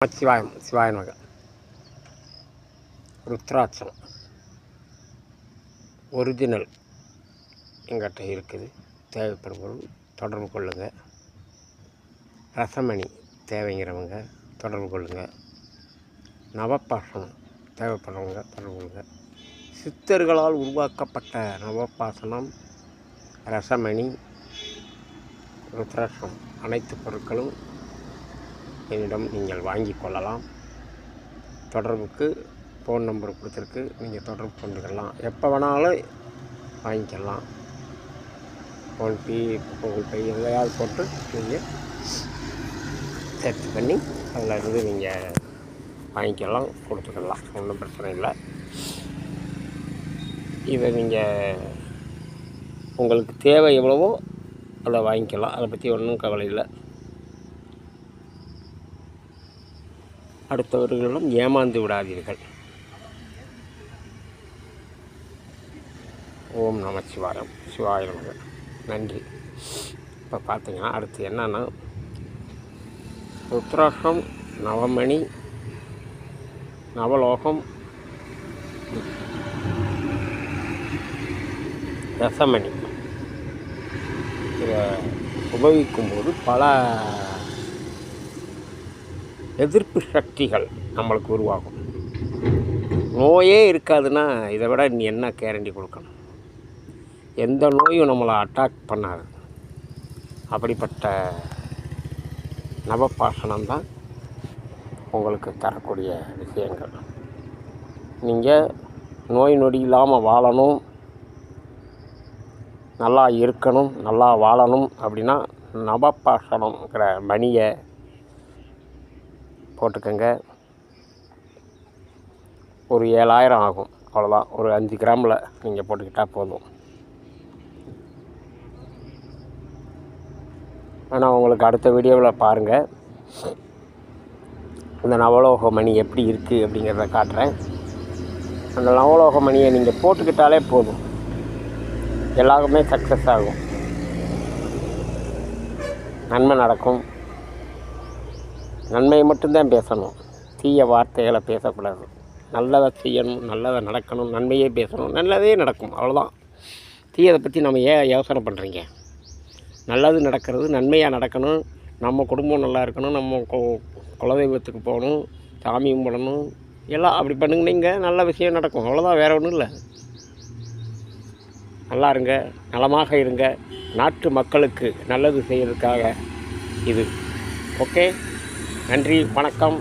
நமச்சிவாயம் சிவாய மக ருத்ராட்சம் ஒரிஜினல் எங்கிட்ட இருக்குது. தேவைப்படும் பொருள் தொடர்பு கொள்ளுங்கள் ரசமணி தேவைங்கிறவங்க தொடர்பு கொள்ளுங்கள் நவப்பாசனம் தேவைப்படுறவங்க தொடர்பு கொள்ளுங்கள் சித்தர்களால் உருவாக்கப்பட்ட நவப்பாசனம் ரசமணி ருத்ராட்சம் அனைத்து பொருட்களும் என்னிடம் நீங்கள் வாங்கி கொள்ளலாம். தொடர்புக்கு ஃபோன் நம்பர் கொடுத்துருக்கு. நீங்கள் தொடர்பு கொண்டுக்கலாம். எப்போ வேணாலும் வாங்கிக்கலாம். ஃபோன்பே கூகுள் பே எதையாவது போட்டு நீங்கள் சர்ச் பண்ணி அதில் இருந்து நீங்கள் வாங்கிக்கலாம் கொடுத்துக்கலாம். ஒன்றும் பிரச்சனை இல்லை. இதை நீங்கள் உங்களுக்கு தேவை எவ்வளவோ அதை வாங்கிக்கலாம். அதை பற்றி ஒன்றும் கவலை இல்லை. அடுத்தவர்களிடம் ஏமாந்து விடாதீர்கள். ஓம் நம சிவாயம். சிவாய நமக. நன்றி. இப்போ பார்த்தீங்கன்னா அடுத்து என்னென்னா ருத்ராட்சம் நவமணி நவலோகம் ரசமணி இதை உபயோகிக்கும்போது பல எதிர்ப்பு சக்திகள் நம்மளுக்கு உருவாகும். நோயே இருக்காதுன்னா இதை விட நீ என்ன கேரண்டி கொடுக்கணும்? எந்த நோயும் நம்மளை அட்டாக் பண்ணாது. அப்படிப்பட்ட நவபாசனம் தான் உங்களுக்கு தரக்கூடிய விஷயங்கள். நீங்கள் நோய் நொடி இல்லாமல் வாழணும். நல்லா இருக்கணும் நல்லா வாழணும் அப்படின்னா நவபாசனங்கிற மணியை போட்டுக்கோங்க. ஒரு ஏழாயிரம் ஆகும். அவ்வளோதான் ஒரு அஞ்சு கிராமில் நீங்கள் போட்டுக்கிட்டால் போதும். ஆனால் உங்களுக்கு அடுத்த வீடியோவில் பாருங்கள் இந்த நவலோக மணி எப்படி இருக்குது அப்படிங்கிறத காட்டுறேன். அந்த நவலோக மணியை நீங்கள் போட்டுக்கிட்டாலே போதும். எல்லாருமே சக்ஸஸ் ஆகும். நன்மை நடக்கும். நன்மையை மட்டும்தான் பேசணும். தீய வார்த்தைகளை பேசக்கூடாது. நல்லதை செய்யணும் நல்லதை நடக்கணும் நன்மையே பேசணும் நல்லதே நடக்கும். அவ்வளோதான் தீயதை பற்றி நம்ம ஏன் யோசனை பண்ணுறீங்க நல்லது நடக்கிறது நன்மையாக நடக்கணும். நம்ம குடும்பம் நல்லா இருக்கணும் நம்ம குலதெய்வத்துக்கு போகணும் சாமி கும்பிடணும். எல்லாம் அப்படி பண்ணுங்க நல்ல விஷயம் நடக்கும். அவ்வளோதான் வேறு ஒன்றும் இல்லை. நல்லா இருங்க நலமாக இருங்க. நாட்டு மக்களுக்கு நல்லது செய்யறதுக்காக இது. ஓகே? நன்றி வணக்கம்.